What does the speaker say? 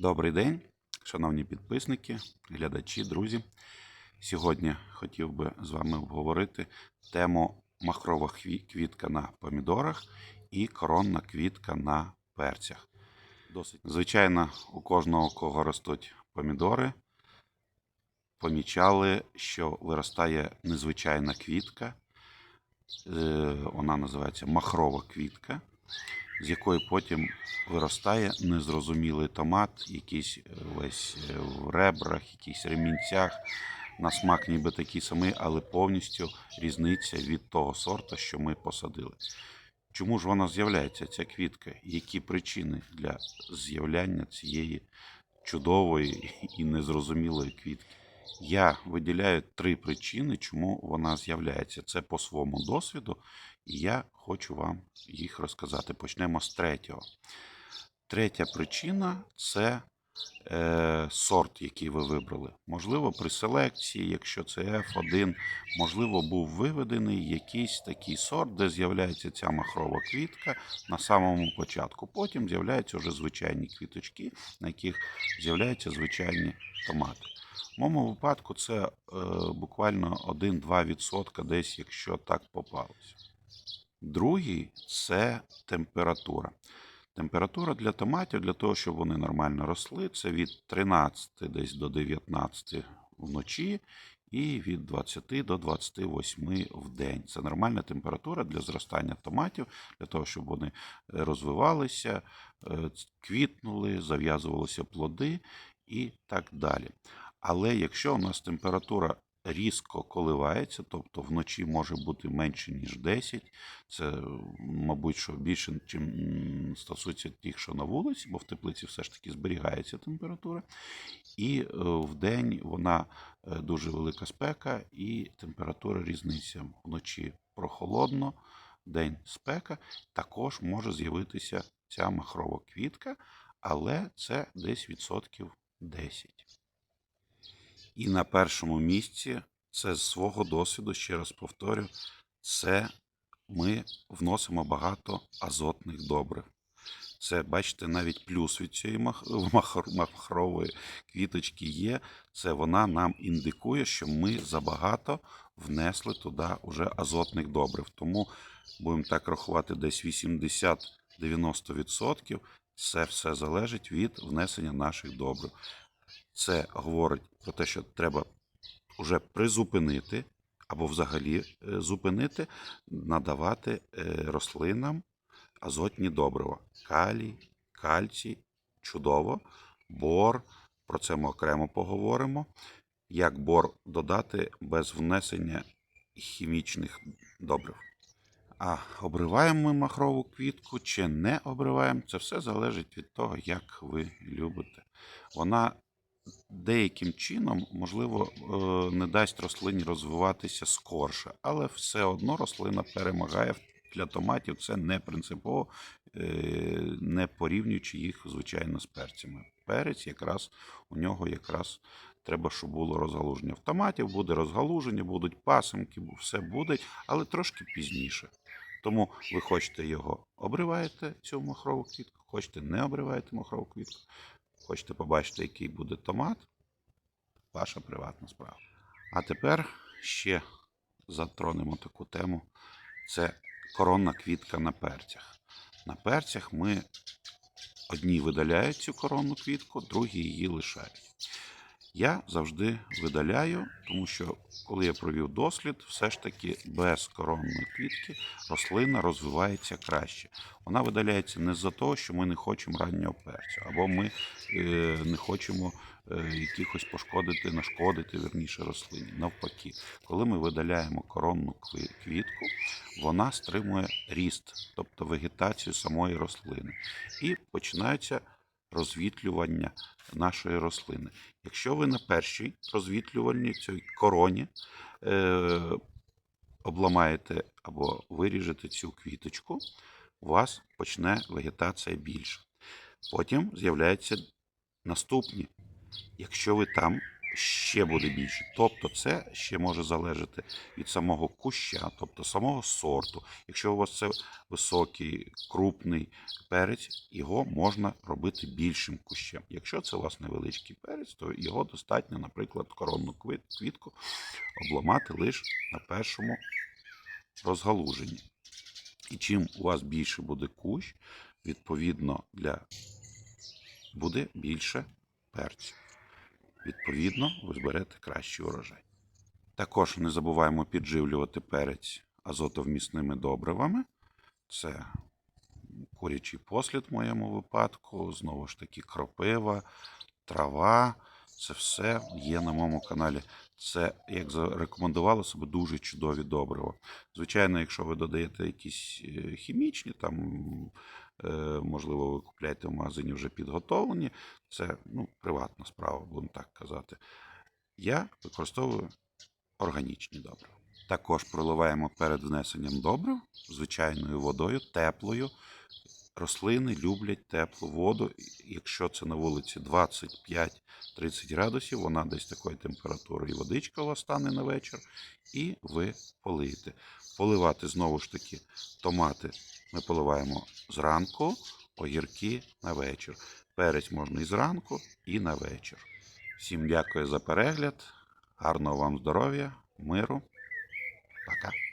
Добрий день, шановні підписники, глядачі, друзі. Сьогодні хотів би з вами обговорити тему махрова квітка на помідорах і коронна квітка на перцях. Досить. Звичайно, у кожного, у кого ростуть помідори, помічали, що виростає незвичайна квітка. Е, Вона називається махрова квітка з якої потім виростає незрозумілий томат, якийсь е, весь е, в ребрах, якийсь ремінцях. На смак ніби такий самий, але повністю різниця від того сорта, що ми посадили. Чому ж вона з'являється, ця квітка? Які причини для з'являння цієї чудової і незрозумілої квітки? Я виділяю три причини, чому вона з'являється. Це по своєму досвіду, і я хочу вам їх розказати. Почнемо з третього. Третя причина це е, сорт, який ви вибрали. Можливо, при селекції, якщо це F1, можливо, був виведений якийсь такий сорт, де з'являється ця махрова квітка на самому початку. Потім з'являються вже звичайні квіточки, на яких з'являються звичайні томати. В моєму випадку це е, буквально 1-2% десь, якщо так попалося. Другий це температура. Температура для томатів, для того, щоб вони нормально росли, це від 13 десь до 19 вночі і від 20 до 28 в день. Це нормальна температура для зростання томатів, для того, щоб вони е, розвивалися, е, квітнули, зав'язувалися плоди і так далі. Але якщо у нас температура різко коливається, тобто вночі може бути менше, ніж 10, це, мабуть, що більше, чим стосується тих, що на вулиці, бо в теплиці все ж таки зберігається температура. І е, в день вона е, дуже велика спека і температура різниця. Вночі прохолодно, день спека. Також може з'явитися ця махрова квітка, але це десь відсотків 10. І на першому місці це з свого досвіду, ще раз повторю, це ми вносимо багато азотних добрив. Це, бачите, навіть плюс від цієї мах- махрової квіточки є. Це вона нам індикує, що ми забагато внесли туди вже азотних добрив. Тому будемо так рахувати, десь 80-90% це все залежить від внесення наших добрив. Це говорить про те, що треба вже призупинити або взагалі е, зупинити, надавати е, рослинам азотні добрива. Калій, кальцій, чудово, бор. Про це ми окремо поговоримо. Як бор додати без внесення хімічних добрив. А обриваємо ми махрову квітку чи не обриваємо, це все залежить від того, як ви любите. Вона деяким чином, можливо, е, не дасть рослині розвиватися скорше, але все одно рослина перемагає для томатів. Це не принципово, е, не порівнюючи їх, звичайно, з перцями. Перець якраз у нього якраз треба, щоб було розгалуження. В томатів буде розгалуження, будуть пасинки, все буде, але трошки пізніше. Тому ви хочете його обриваєте, цю махрову квітку, хочете не обриваєте махрову квітку, хочете побачити, який буде томат, ваша приватна справа. А тепер ще затронемо таку тему: це коронна квітка на перцях. На перцях ми одні видаляють цю коронну квітку, другі її лишають. Я завжди видаляю, тому що коли я провів дослід, все ж таки без коронної квітки рослина розвивається краще. Вона видаляється не з-за того, що ми не хочемо раннього перцю, або ми е, не хочемо е, якихось пошкодити, нашкодити верніше рослині. Навпаки, коли ми видаляємо коронну квітку, вона стримує ріст, тобто вегетацію самої рослини, і починається розвітлювання нашої рослини. Якщо ви на першій розвітлювальній цій короні е, обламаєте або виріжете цю квіточку, у вас почне вегетація більше. Потім з'являються наступні. Якщо ви там ще буде більше. Тобто це ще може залежати від самого куща, тобто самого сорту. Якщо у вас це високий, крупний перець, його можна робити більшим кущем. Якщо це у вас невеличкий перець, то його достатньо, наприклад, коронну квітку обламати лише на першому розгалуженні. І чим у вас більше буде кущ, відповідно, для буде більше перцю. Відповідно, ви зберете кращий урожай. Також не забуваємо підживлювати перець азотовмісними добривами. Це курячий послід в моєму випадку, знову ж таки, кропива, трава. Це все є на моєму каналі. Це, як зарекомендувало себе, дуже чудові добрива. Звичайно, якщо ви додаєте якісь е, хімічні, там, можливо, ви купляєте в магазині вже підготовлені, це ну, приватна справа, будемо так казати. Я використовую органічні добрива. Також проливаємо перед внесенням добрив звичайною водою, теплою. Рослини люблять теплу воду. Якщо це на вулиці 25-30 градусів, вона десь такої температури і водичка у вас стане на вечір, і ви полиєте. Поливати знову ж таки томати ми поливаємо зранку, огірки на вечір. Перець можна і зранку, і на вечір. Всім дякую за перегляд. Гарного вам здоров'я, миру. Пока.